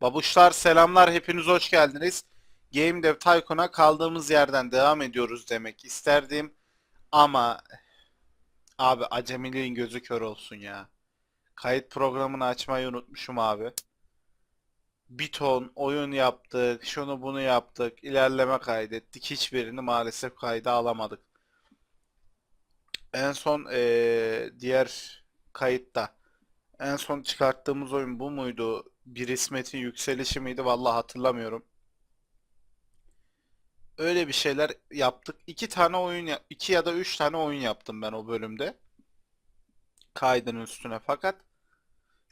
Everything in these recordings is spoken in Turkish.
Babuşlar selamlar hepiniz hoş geldiniz. Game Dev Tycoon'a kaldığımız yerden devam ediyoruz demek isterdim. Ama abi acemiliğin gözü kör olsun ya. Kayıt programını açmayı unutmuşum abi. Bir ton oyun yaptık, şunu bunu yaptık, ilerleme kaydettik. Hiçbirini maalesef kayda alamadık. En son eee, diğer kayıtta en son çıkarttığımız oyun bu muydu? Bir İsmet'in yükselişi miydi? Vallahi hatırlamıyorum. Öyle bir şeyler yaptık. İki tane oyun, iki ya da üç tane oyun yaptım ben o bölümde. Kaydın üstüne fakat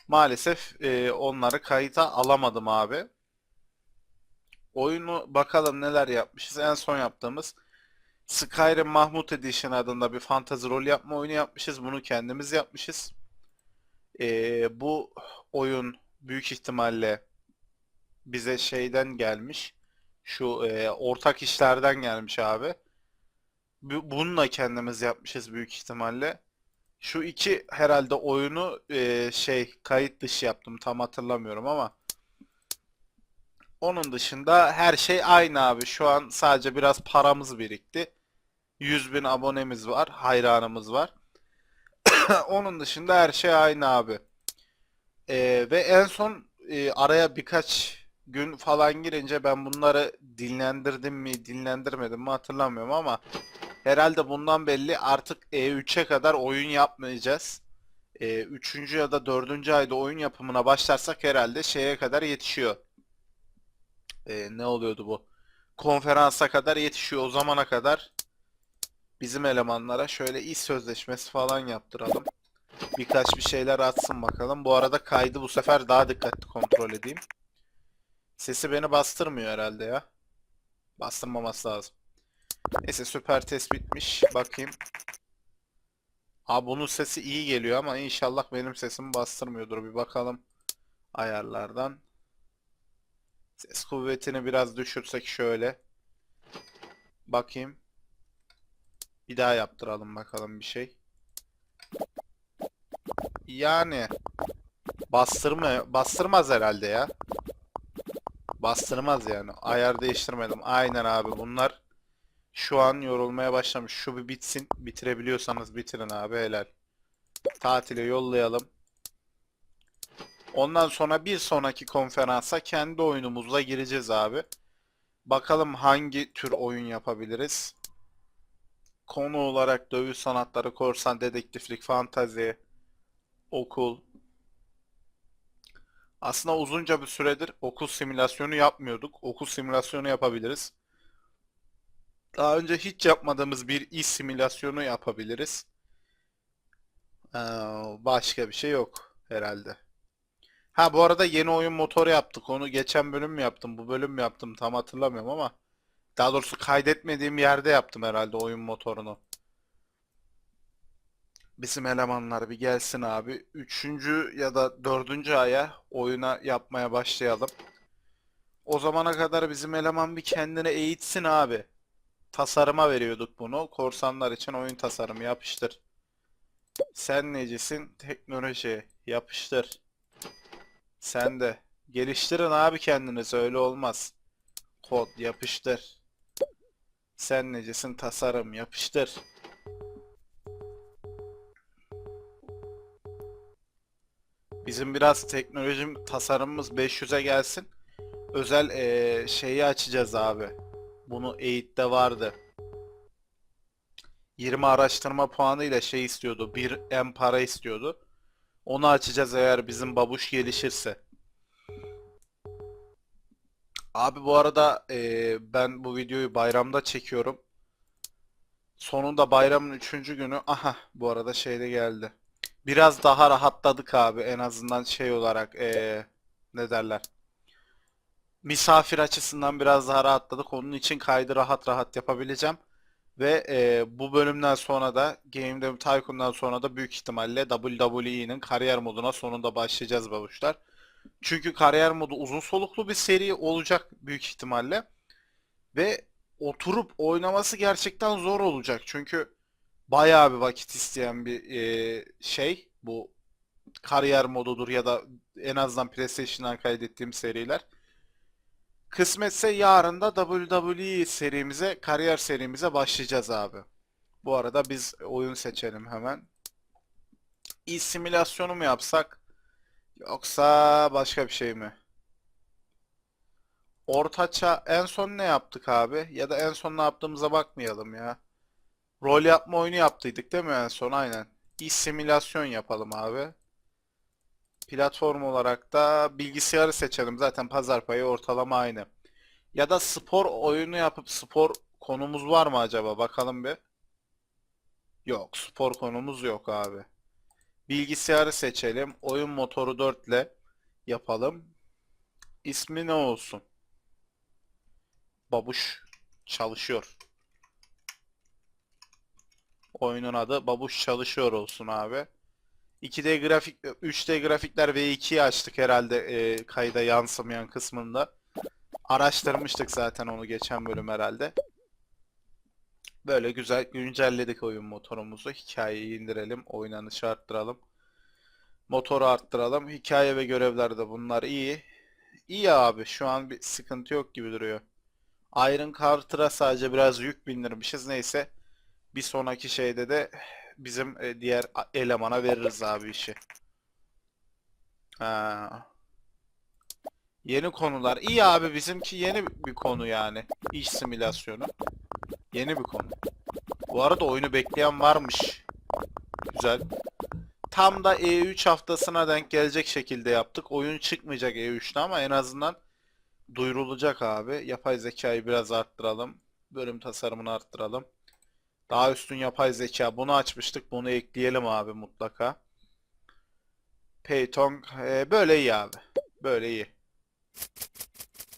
maalesef e, onları kayıta alamadım abi. Oyunu bakalım neler yapmışız. En son yaptığımız Skyrim Mahmut Edition adında bir fantasy rol yapma oyunu yapmışız. Bunu kendimiz yapmışız. Ee, bu oyun büyük ihtimalle bize şeyden gelmiş. Şu e, ortak işlerden gelmiş abi. Bu- Bununla kendimiz yapmışız büyük ihtimalle. Şu iki herhalde oyunu e, şey kayıt dışı yaptım tam hatırlamıyorum ama onun dışında her şey aynı abi. Şu an sadece biraz paramız birikti. 100 bin abonemiz var, hayranımız var. Onun dışında her şey aynı abi. Ee, ve en son e, araya birkaç gün falan girince ben bunları dinlendirdim mi, dinlendirmedim mi hatırlamıyorum ama herhalde bundan belli artık E3'e kadar oyun yapmayacağız. E, üçüncü ya da dördüncü ayda oyun yapımına başlarsak herhalde şeye kadar yetişiyor. E, ne oluyordu bu? Konferansa kadar yetişiyor. O zamana kadar bizim elemanlara şöyle iş sözleşmesi falan yaptıralım. Birkaç bir şeyler atsın bakalım. Bu arada kaydı bu sefer daha dikkatli kontrol edeyim. Sesi beni bastırmıyor herhalde ya. Bastırmaması lazım. Neyse süper test bitmiş. Bakayım. Abi bunun sesi iyi geliyor ama inşallah benim sesimi bastırmıyordur. Bir bakalım ayarlardan. Ses kuvvetini biraz düşürsek şöyle. Bakayım. Bir daha yaptıralım bakalım bir şey. Yani bastırma bastırmaz herhalde ya. Bastırmaz yani. Ayar değiştirmedim. Aynen abi bunlar şu an yorulmaya başlamış. Şu bir bitsin. Bitirebiliyorsanız bitirin abi helal. Tatile yollayalım. Ondan sonra bir sonraki konferansa kendi oyunumuzla gireceğiz abi. Bakalım hangi tür oyun yapabiliriz. Konu olarak dövüş sanatları, korsan, dedektiflik, fantazi, okul. Aslında uzunca bir süredir okul simülasyonu yapmıyorduk. Okul simülasyonu yapabiliriz. Daha önce hiç yapmadığımız bir iş simülasyonu yapabiliriz. Ee, başka bir şey yok herhalde. Ha bu arada yeni oyun motoru yaptık. Onu geçen bölüm mü yaptım, bu bölüm mü yaptım tam hatırlamıyorum ama daha doğrusu kaydetmediğim yerde yaptım herhalde oyun motorunu. Bizim elemanlar bir gelsin abi. Üçüncü ya da dördüncü aya oyuna yapmaya başlayalım. O zamana kadar bizim eleman bir kendine eğitsin abi. Tasarıma veriyorduk bunu. Korsanlar için oyun tasarımı yapıştır. Sen necisin? Teknoloji yapıştır. Sen de. Geliştirin abi kendinizi öyle olmaz. Kod yapıştır. Sen necisin? Tasarım yapıştır. Bizim biraz teknoloji tasarımımız 500'e gelsin. Özel eee, şeyi açacağız abi. Bunu eğitte vardı. 20 araştırma puanı ile şey istiyordu. Bir M para istiyordu. Onu açacağız eğer bizim babuş gelişirse. Abi bu arada eee, ben bu videoyu bayramda çekiyorum. Sonunda bayramın 3. günü. Aha bu arada şey de geldi. Biraz daha rahatladık abi en azından şey olarak eee, ne derler. Misafir açısından biraz daha rahatladık. Onun için kaydı rahat rahat yapabileceğim. Ve eee, bu bölümden sonra da Game Dev Tycoon'dan sonra da büyük ihtimalle WWE'nin kariyer moduna sonunda başlayacağız babuşlar. Çünkü kariyer modu uzun soluklu bir seri olacak büyük ihtimalle. Ve oturup oynaması gerçekten zor olacak. Çünkü bayağı bir vakit isteyen bir eee, şey bu kariyer modudur ya da en azından PlayStation'dan kaydettiğim seriler. Kısmetse yarın da WWE serimize, kariyer serimize başlayacağız abi. Bu arada biz oyun seçelim hemen. İ simülasyonu mu yapsak? Yoksa başka bir şey mi? Ortaça en son ne yaptık abi? Ya da en son ne yaptığımıza bakmayalım ya. Rol yapma oyunu yaptıydık değil mi en son? Aynen. İ simülasyon yapalım abi. Platform olarak da bilgisayarı seçelim. Zaten pazar payı ortalama aynı. Ya da spor oyunu yapıp spor konumuz var mı acaba? Bakalım bir. Yok, spor konumuz yok abi. Bilgisayarı seçelim. Oyun motoru 4 ile yapalım. İsmi ne olsun? Babuş çalışıyor. Oyunun adı Babuş çalışıyor olsun abi. 2D grafik 3D grafikler V2'yi açtık herhalde e, kayda yansımayan kısmında. Araştırmıştık zaten onu geçen bölüm herhalde. Böyle güzel güncelledik oyun motorumuzu. Hikayeyi indirelim, oynanışı arttıralım. Motoru arttıralım. Hikaye ve görevlerde bunlar iyi. İyi abi şu an bir sıkıntı yok gibi duruyor. Iron Carter'a sadece biraz yük bindirmişiz. Neyse bir sonraki şeyde de bizim e, diğer elemana veririz abi işi. Ha. Yeni konular. İyi abi bizimki yeni bir konu yani. İş simülasyonu. Yeni bir konu. Bu arada oyunu bekleyen varmış. Güzel. Tam da E3 haftasına denk gelecek şekilde yaptık. Oyun çıkmayacak E3'te ama en azından duyurulacak abi. Yapay zekayı biraz arttıralım. Bölüm tasarımını arttıralım. Daha üstün yapay zeka. Bunu açmıştık. Bunu ekleyelim abi mutlaka. Python. e, böyle iyi abi. Böyle iyi.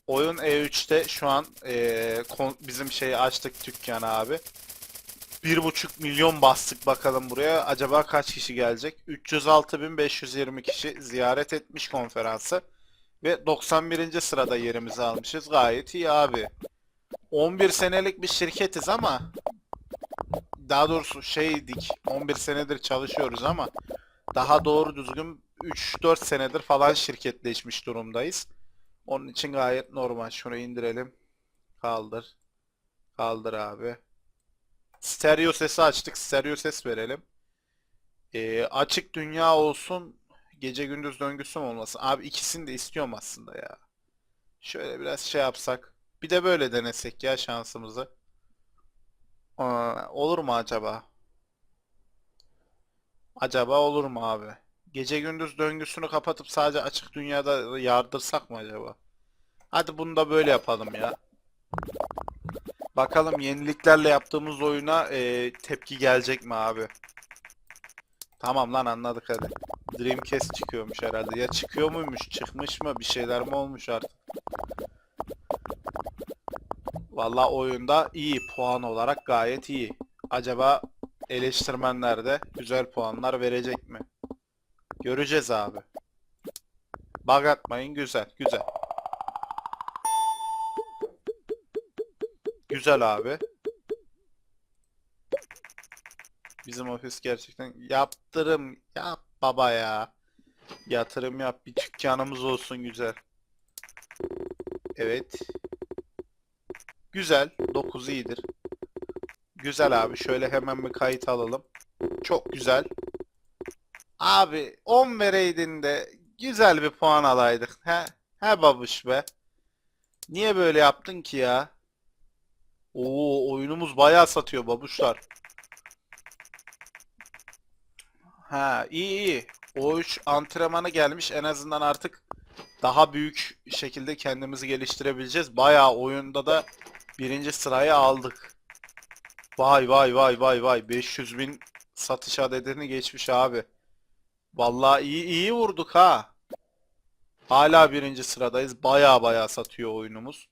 Oyun E3'te şu an e, kon- bizim şeyi açtık dükkanı abi. 1,5 milyon bastık bakalım buraya. Acaba kaç kişi gelecek? 306.520 kişi ziyaret etmiş konferansı. Ve 91. sırada yerimizi almışız. Gayet iyi abi. 11 senelik bir şirketiz ama daha doğrusu şeydik 11 senedir çalışıyoruz ama daha doğru düzgün 3-4 senedir falan şirketleşmiş durumdayız. Onun için gayet normal. Şunu indirelim. Kaldır. Kaldır abi. Stereo sesi açtık. Stereo ses verelim. Ee, açık dünya olsun. Gece gündüz döngüsü mü olmasın? Abi ikisini de istiyorum aslında ya. Şöyle biraz şey yapsak. Bir de böyle denesek ya şansımızı. Olur mu acaba? Acaba olur mu abi? Gece gündüz döngüsünü kapatıp sadece açık dünyada yardırsak mı acaba? Hadi bunu da böyle yapalım ya. Bakalım yeniliklerle yaptığımız oyuna e, tepki gelecek mi abi? Tamam lan anladık hadi. Dreamcast çıkıyormuş herhalde. Ya çıkıyor muymuş, çıkmış mı, bir şeyler mi olmuş artık? Vallahi oyunda iyi puan olarak gayet iyi. Acaba eleştirmenler de güzel puanlar verecek mi? Göreceğiz abi. Bug atmayın güzel, güzel. Güzel abi. Bizim ofis gerçekten yaptırım yap baba ya. Yatırım yap bir dükkanımız olsun güzel. Evet. Güzel. 9 iyidir. Güzel abi. Şöyle hemen bir kayıt alalım. Çok güzel. Abi 10 vereydin de güzel bir puan alaydık. He, he babuş be. Niye böyle yaptın ki ya? Oo oyunumuz bayağı satıyor babuşlar. Ha iyi iyi. O 3 antrenmana gelmiş. En azından artık daha büyük şekilde kendimizi geliştirebileceğiz. Bayağı oyunda da birinci sırayı aldık. Vay vay vay vay vay. 500 bin satış adedini geçmiş abi. Vallahi iyi iyi vurduk ha. Hala birinci sıradayız. Bayağı bayağı satıyor oyunumuz.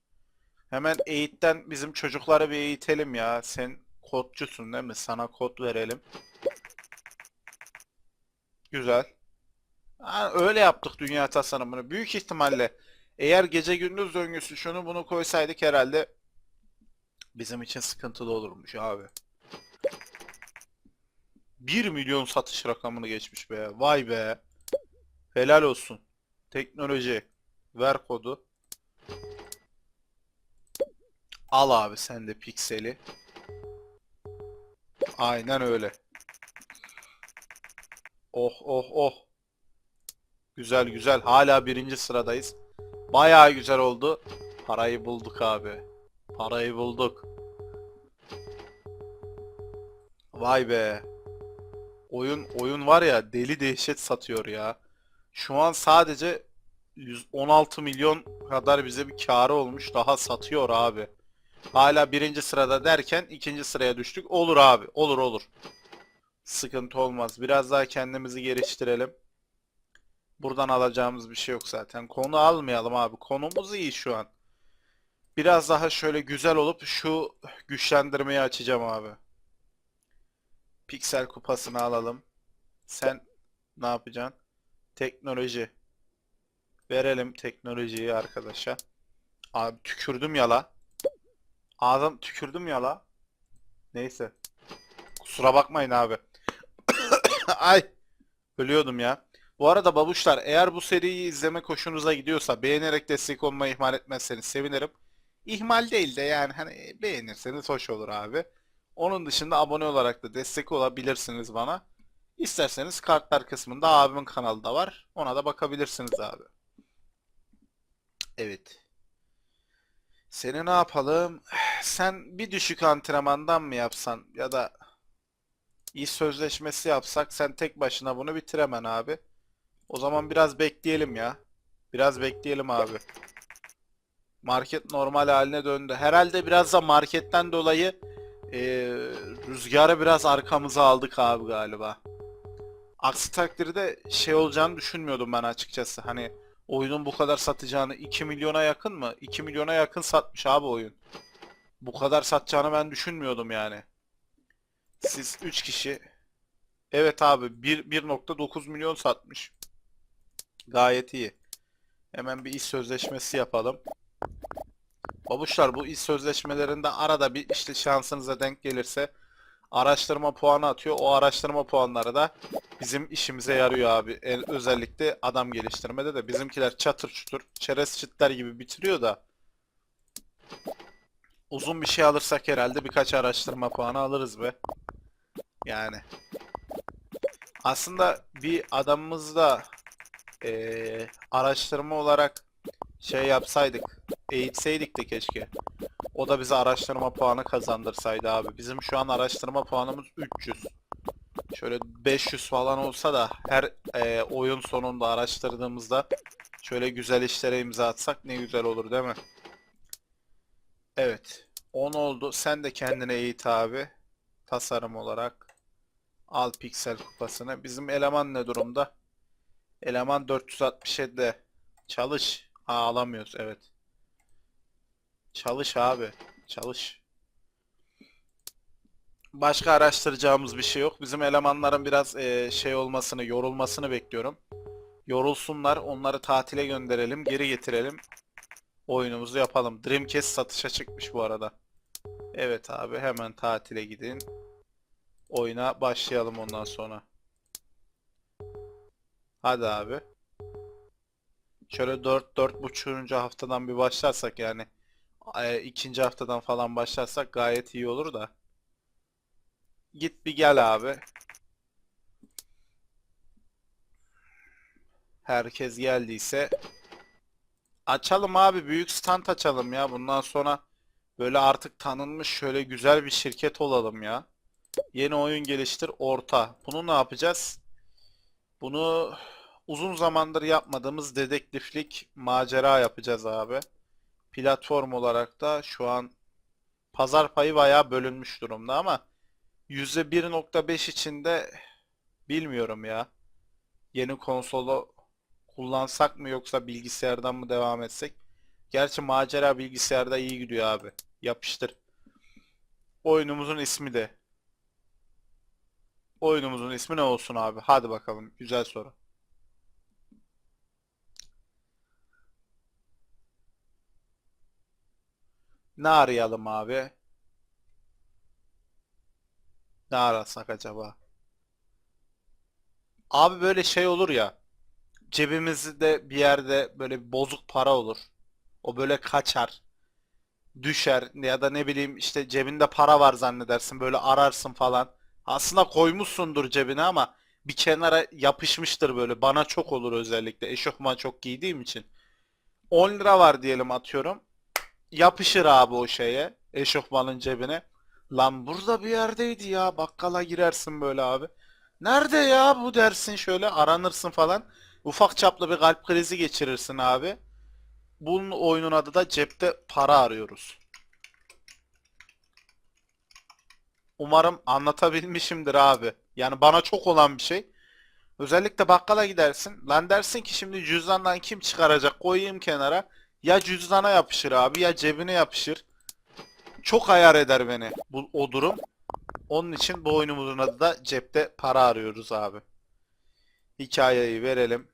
Hemen eğitten bizim çocukları bir eğitelim ya. Sen kodcusun değil mi? Sana kod verelim. Güzel. Ha, öyle yaptık dünya tasarımını. Büyük ihtimalle eğer gece gündüz döngüsü şunu bunu koysaydık herhalde bizim için sıkıntılı olurmuş abi. 1 milyon satış rakamını geçmiş be. Vay be. Helal olsun. Teknoloji. Ver kodu. Al abi sen de pikseli. Aynen öyle. Oh oh oh. Güzel güzel. Hala birinci sıradayız. Bayağı güzel oldu. Parayı bulduk abi. Parayı bulduk. Vay be. Oyun oyun var ya deli dehşet satıyor ya. Şu an sadece 116 milyon kadar bize bir karı olmuş. Daha satıyor abi. Hala birinci sırada derken ikinci sıraya düştük. Olur abi. Olur olur. Sıkıntı olmaz. Biraz daha kendimizi geliştirelim. Buradan alacağımız bir şey yok zaten. Konu almayalım abi. Konumuz iyi şu an. Biraz daha şöyle güzel olup şu güçlendirmeyi açacağım abi. Piksel kupasını alalım. Sen ne yapacaksın? Teknoloji. Verelim teknolojiyi arkadaşa. Abi tükürdüm yala. Ağzım tükürdüm yala. Neyse. Kusura bakmayın abi. Ay. Ölüyordum ya. Bu arada babuşlar eğer bu seriyi izleme hoşunuza gidiyorsa beğenerek destek olmayı ihmal etmezseniz sevinirim. İhmal değil de yani hani beğenirseniz hoş olur abi. Onun dışında abone olarak da destek olabilirsiniz bana. İsterseniz kartlar kısmında abimin kanalı da var. Ona da bakabilirsiniz abi. Evet. Seni ne yapalım? Sen bir düşük antrenmandan mı yapsan ya da iyi sözleşmesi yapsak sen tek başına bunu bitiremen abi. O zaman biraz bekleyelim ya. Biraz bekleyelim abi. Market normal haline döndü. Herhalde biraz da marketten dolayı eee, rüzgarı biraz arkamıza aldık abi galiba. Aksi takdirde şey olacağını düşünmüyordum ben açıkçası. Hani oyunun bu kadar satacağını 2 milyona yakın mı? 2 milyona yakın satmış abi oyun. Bu kadar satacağını ben düşünmüyordum yani. Siz 3 kişi Evet abi 1 1.9 milyon satmış. Gayet iyi. Hemen bir iş sözleşmesi yapalım. Babuşlar bu iş sözleşmelerinde arada bir işte şansınıza denk gelirse araştırma puanı atıyor. O araştırma puanları da bizim işimize yarıyor abi. En- özellikle adam geliştirmede de bizimkiler çatır çutur çerez çitler gibi bitiriyor da uzun bir şey alırsak herhalde birkaç araştırma puanı alırız be. Yani aslında bir adamımız da eee, araştırma olarak şey yapsaydık, eğitseydik de keşke. O da bize araştırma puanı kazandırsaydı abi. Bizim şu an araştırma puanımız 300. Şöyle 500 falan olsa da her eee, oyun sonunda araştırdığımızda şöyle güzel işlere imza atsak ne güzel olur değil mi? Evet. 10 oldu. Sen de kendine eğit abi. Tasarım olarak. Al piksel kupasını. Bizim eleman ne durumda? Eleman 467'de. Çalış. Ha alamıyoruz evet. Çalış abi. Çalış. Başka araştıracağımız bir şey yok. Bizim elemanların biraz eee, şey olmasını, yorulmasını bekliyorum. Yorulsunlar, onları tatile gönderelim, geri getirelim. Oyunumuzu yapalım. Dreamcast satışa çıkmış bu arada. Evet abi, hemen tatile gidin. Oyuna başlayalım ondan sonra. Hadi abi. Şöyle 4 4.5. haftadan bir başlarsak yani e, ikinci haftadan falan başlarsak gayet iyi olur da. Git bir gel abi. Herkes geldiyse açalım abi büyük stand açalım ya. Bundan sonra böyle artık tanınmış şöyle güzel bir şirket olalım ya. Yeni oyun geliştir orta. Bunu ne yapacağız? Bunu uzun zamandır yapmadığımız dedektiflik macera yapacağız abi. Platform olarak da şu an pazar payı bayağı bölünmüş durumda ama %1.5 içinde bilmiyorum ya. Yeni konsolu kullansak mı yoksa bilgisayardan mı devam etsek? Gerçi macera bilgisayarda iyi gidiyor abi. Yapıştır. Oyunumuzun ismi de. Oyunumuzun ismi ne olsun abi? Hadi bakalım. Güzel soru. Ne arayalım abi? Ne arasak acaba? Abi böyle şey olur ya. cebimizde bir yerde böyle bir bozuk para olur. O böyle kaçar, düşer ya da ne bileyim işte cebinde para var zannedersin böyle ararsın falan. Aslında koymuşsundur cebine ama bir kenara yapışmıştır böyle. Bana çok olur özellikle eşofman çok giydiğim için. 10 lira var diyelim atıyorum. Yapışır abi o şeye. Eşofmanın cebine. Lan burada bir yerdeydi ya. Bakkala girersin böyle abi. Nerede ya bu dersin şöyle aranırsın falan. Ufak çaplı bir kalp krizi geçirirsin abi. Bunun oyunun adı da cepte para arıyoruz. Umarım anlatabilmişimdir abi. Yani bana çok olan bir şey. Özellikle bakkala gidersin. Lan dersin ki şimdi cüzdandan kim çıkaracak koyayım kenara. Ya cüzdana yapışır abi ya cebine yapışır. Çok ayar eder beni bu, o durum. Onun için bu oyunumuzun adı da cepte para arıyoruz abi. Hikayeyi verelim.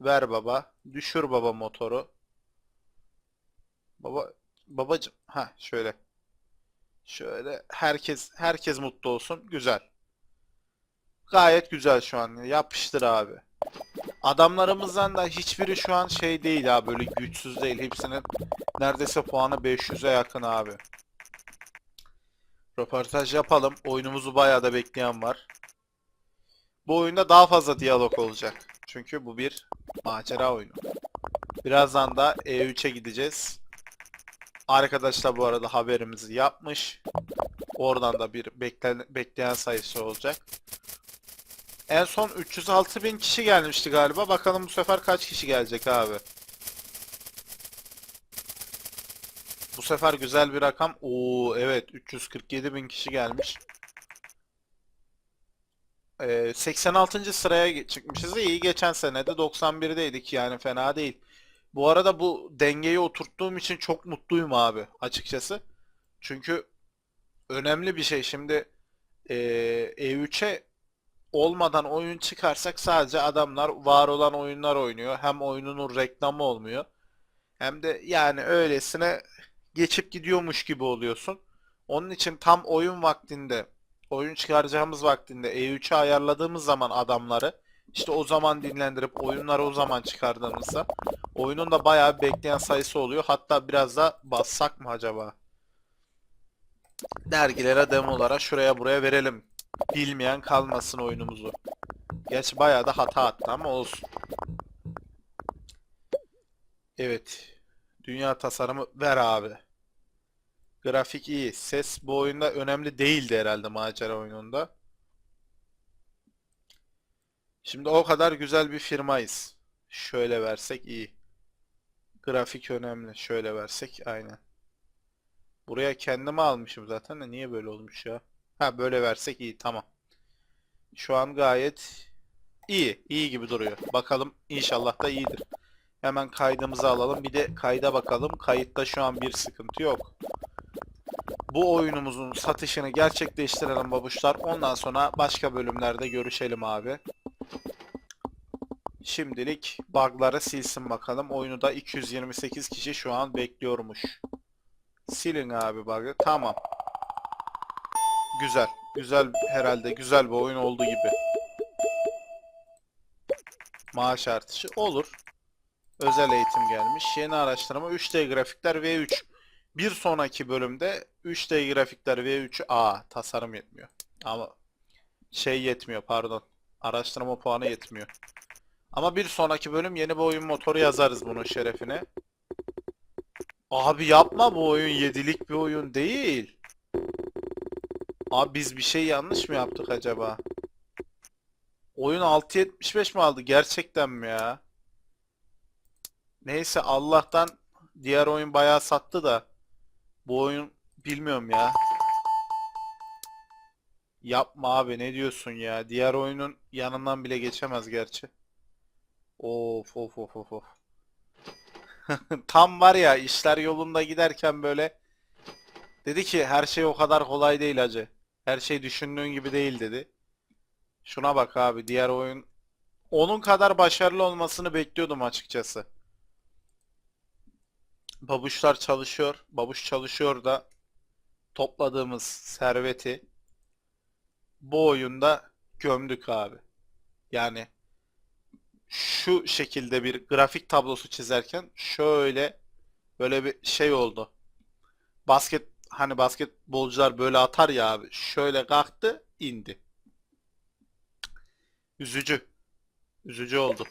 Ver baba. Düşür baba motoru. Baba babacım ha şöyle. Şöyle herkes herkes mutlu olsun. Güzel. Gayet güzel şu an. Yapıştır abi. Adamlarımızdan da hiçbiri şu an şey değil abi böyle güçsüz değil. Hepsinin neredeyse puanı 500'e yakın abi. Röportaj yapalım. Oyunumuzu bayağı da bekleyen var. Bu oyunda daha fazla diyalog olacak. Çünkü bu bir macera oyunu. Birazdan da E3'e gideceğiz. Arkadaşlar bu arada haberimizi yapmış. Oradan da bir bekleyen sayısı olacak. En son 306 bin kişi gelmişti galiba. Bakalım bu sefer kaç kişi gelecek abi. Bu sefer güzel bir rakam. Oo evet 347 bin kişi gelmiş. Ee, 86. sıraya çıkmışız. İyi geçen sene de 91'deydik yani fena değil. Bu arada bu dengeyi oturttuğum için çok mutluyum abi açıkçası. Çünkü önemli bir şey. Şimdi ee, E3'e olmadan oyun çıkarsak sadece adamlar var olan oyunlar oynuyor. Hem oyunun reklamı olmuyor. Hem de yani öylesine geçip gidiyormuş gibi oluyorsun. Onun için tam oyun vaktinde, oyun çıkaracağımız vaktinde E3'e ayarladığımız zaman adamları işte o zaman dinlendirip oyunları o zaman çıkardığımızda oyunun da bayağı bekleyen sayısı oluyor. Hatta biraz da bassak mı acaba? Dergilere, demolara, şuraya buraya verelim. Bilmeyen kalmasın oyunumuzu. Gerçi bayağı da hata attı ama olsun. Evet. Dünya tasarımı ver abi. Grafik iyi. Ses bu oyunda önemli değildi herhalde macera oyununda. Şimdi o kadar güzel bir firmayız. Şöyle versek iyi. Grafik önemli. Şöyle versek aynen. Buraya kendimi almışım zaten de niye böyle olmuş ya? Ha böyle versek iyi tamam. Şu an gayet iyi. iyi gibi duruyor. Bakalım inşallah da iyidir. Hemen kaydımızı alalım. Bir de kayda bakalım. Kayıtta şu an bir sıkıntı yok. Bu oyunumuzun satışını gerçekleştirelim babuşlar. Ondan sonra başka bölümlerde görüşelim abi. Şimdilik bug'ları silsin bakalım. Oyunu da 228 kişi şu an bekliyormuş. Silin abi bug'ı. Tamam. Güzel. Güzel herhalde güzel bir oyun olduğu gibi. Maaş artışı olur. Özel eğitim gelmiş. Yeni araştırma 3D grafikler V3. Bir sonraki bölümde 3D grafikler V3 A tasarım yetmiyor. Ama şey yetmiyor pardon. Araştırma puanı yetmiyor. Ama bir sonraki bölüm yeni bir oyun motoru yazarız bunun şerefine. Abi yapma bu oyun 7'lik bir oyun değil. Abi biz bir şey yanlış mı yaptık acaba? Oyun 6.75 mi aldı? Gerçekten mi ya? Neyse Allah'tan diğer oyun bayağı sattı da bu oyun bilmiyorum ya. Yapma abi ne diyorsun ya? Diğer oyunun yanından bile geçemez gerçi. Of of of of. Tam var ya işler yolunda giderken böyle dedi ki her şey o kadar kolay değil hacı. Her şey düşündüğün gibi değil dedi. Şuna bak abi diğer oyun onun kadar başarılı olmasını bekliyordum açıkçası. Babuşlar çalışıyor. Babuş çalışıyor da topladığımız serveti bu oyunda gömdük abi. Yani şu şekilde bir grafik tablosu çizerken şöyle böyle bir şey oldu. Basket hani basketbolcular böyle atar ya abi. Şöyle kalktı, indi. Üzücü. Üzücü oldu.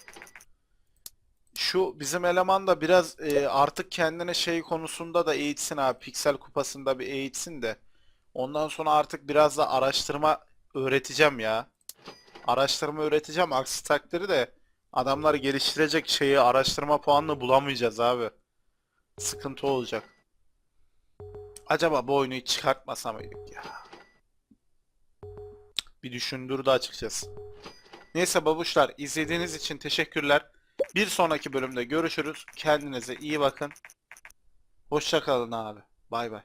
Şu bizim eleman da biraz e, artık kendine şey konusunda da eğitsin abi. Piksel kupasında bir eğitsin de. Ondan sonra artık biraz da araştırma öğreteceğim ya. Araştırma öğreteceğim. Aksi takdirde de adamlar geliştirecek şeyi araştırma puanını bulamayacağız abi. Sıkıntı olacak. Acaba bu oyunu hiç çıkartmasa mıydık ya? Bir düşündürdü açıkçası. Neyse babuşlar izlediğiniz için teşekkürler. Bir sonraki bölümde görüşürüz. Kendinize iyi bakın. Hoşça kalın abi. Bay bay.